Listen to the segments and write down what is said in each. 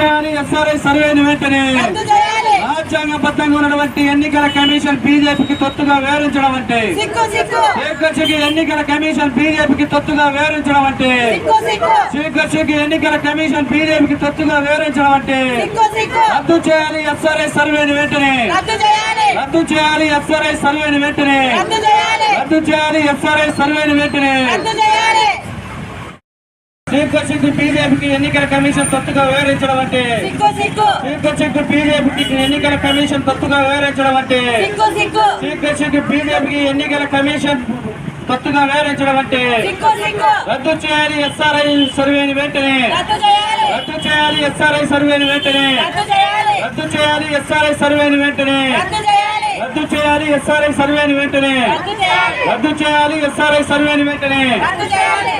చేయాలి ఎస్ఆర్ఐ సర్వేని వెంటనే రాజ్యాంగబద్ధంగా ఉన్నటువంటి ఎన్నికల కమిషన్ బీజేపీకి తొత్తుగా వివరించడం అంటే ఎన్నికల కమిషన్ బీజేపీకి తొత్తుగా వివరించడం అంటే స్వీకరించకి ఎన్నికల కమిషన్ బీజేపీకి తొత్తుగా వివరించడం అంటే రద్దు చేయాలి ఎస్ఆర్ఐ సర్వేని వెంటనే రద్దు చేయాలి. ఎస్ఆర్ఐ సర్వేని వెంటనే రద్దు చేయాలి. ఎస్ఆర్ఐ సర్వేని వెంటనే స్వీకరించకి బీజేపీకి ఎన్నికల కమిషన్ తొత్తుగా వివరించడం అంటే? సిగ్గు సిగ్గు. బీజేపీకి ఎన్నికల కమిషన్ తొత్తుగా వివరించడం అంటే? సిగ్గు సిగ్గు. బీజేపీకి ఎన్నికల కమిషన్ తొత్తుగా వివరించడం అంటే? సిగ్గు సిగ్గు. రద్దు చేయాలి ఎస్ఆర్ఐ సర్వేని వెంటనే. రద్దు చేయాలి. ఎస్ఆర్ఐ సర్వేని వెంటనే. రద్దు చేయాలి. ఎస్ఆర్ఐ సర్వేని వెంటనే. రద్దు చేయాలి ఎస్ఆర్ఐ సర్వేని వెంటనే. రద్దు చేయాలి. ఎస్ఆర్ఐ సర్వేని వెంటనే.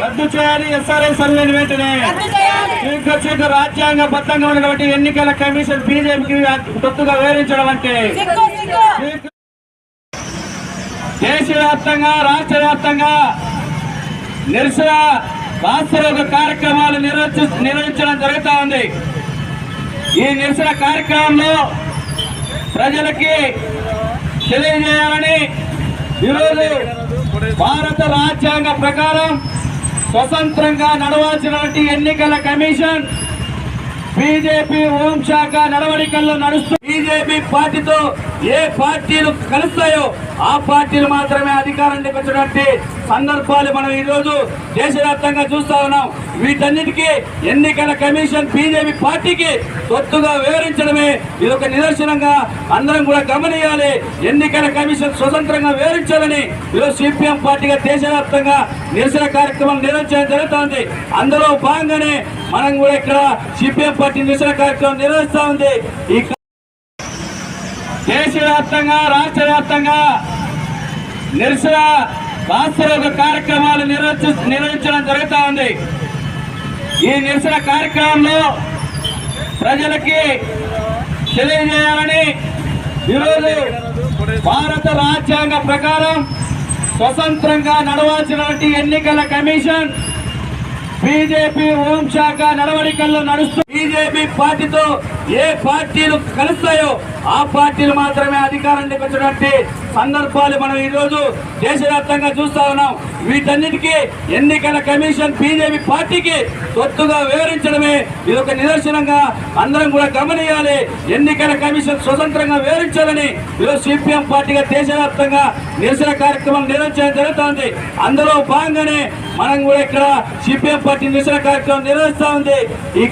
రద్దు చేయాలి. ఎస్ఆర్ఐ సర్వేని వెంటనే. చేయాలి. స్వీకరించక రాజ్యాంగబద్ధంగా ఉన్నటువంటి ఎన్నికల కమిషన్ బీజేపీకి తొత్తుగా వివరించడం అంటే. దేశవ్యాప్తంగా రాష్ట్ర వ్యాప్తంగా నిరసన వాస్తవ కార్యక్రమాలు నిర్వహించ నిర్వహించడం జరుగుతూ ఉంది. ఈ నిరసన కార్యక్రమంలో ప్రజలకి తెలియజేయాలని ఈరోజు భారత రాజ్యాంగ ప్రకారం స్వతంత్రంగా నడవాల్సినటువంటి ఎన్నికల కమిషన్ బీజేపీ హోంశాఖ నడవడికల్లో నడుస్తూ బీజేపీ పార్టీతో ఏ పార్టీలు కలుస్తాయో ఆ పార్టీలు మాత్రమే అధికారానికి వచ్చినటువంటి సందర్భాలు మనం ఈరోజు దేశవ్యాప్తంగా చూస్తా ఉన్నాం. వీటన్నిటికీ ఎన్నికల కమిషన్ బీజేపీ పార్టీకి తొత్తుగా వివరించడమే ఇది ఒక నిదర్శనంగా అందరం కూడా గమనియాలి. ఎన్నికల కమిషన్ స్వతంత్రంగా వివరించాలని ఈరోజు సిపిఎం పార్టీగా దేశవ్యాప్తంగా నిరసన కార్యక్రమం నిర్వహించడం జరుగుతోంది. అందులో భాగంగానే మనం కూడా ఇక్కడ సిపిఎం పార్టీ నిరసన కార్యక్రమం నిర్వహిస్తా ఉంది. ఈ దేశవ్యాప్తంగా రాష్ట్ర వ్యాప్తంగా నిరసన వాస్తవ కార్యక్రమాలు నిర్వహించ నిర్వహించడం జరుగుతూ ఉంది. ఈ నిరసన కార్యక్రమంలో ప్రజలకి తెలియజేయాలని ఈరోజు భారత రాజ్యాంగ ప్రకారం స్వతంత్రంగా నడవాల్సినటువంటి ఎన్నికల కమిషన్ బీజేపీ హోంశాఖ నడవడికల్లో నడుస్తూ బీజేపీ పార్టీతో ఏ పార్టీలు కలుస్తాయో ఆ పార్టీలు మాత్రమే అధికారానికి వచ్చినటువంటి సందర్భాలు మనం ఈరోజు దేశవ్యాప్తంగా చూస్తా ఉన్నాం. వీటన్నిటికీ ఎన్నికల కమిషన్ బీజేపీ పార్టీకి సొత్తుగా వివరించడమే ఇది ఒక నిదర్శనంగా అందరం కూడా గమనియాలి. ఎన్నికల కమిషన్ స్వతంత్రంగా వివరించాలని ఈరోజు సిపిఎం పార్టీగా దేశవ్యాప్తంగా నిరసన కార్యక్రమం నిర్వహించడం జరుగుతోంది. అందులో భాగంగానే మనం కూడా ఇక్కడ సిపిఎం పార్టీ నిరసన కార్యక్రమం నిర్వహిస్తూ ఉంది. ఈ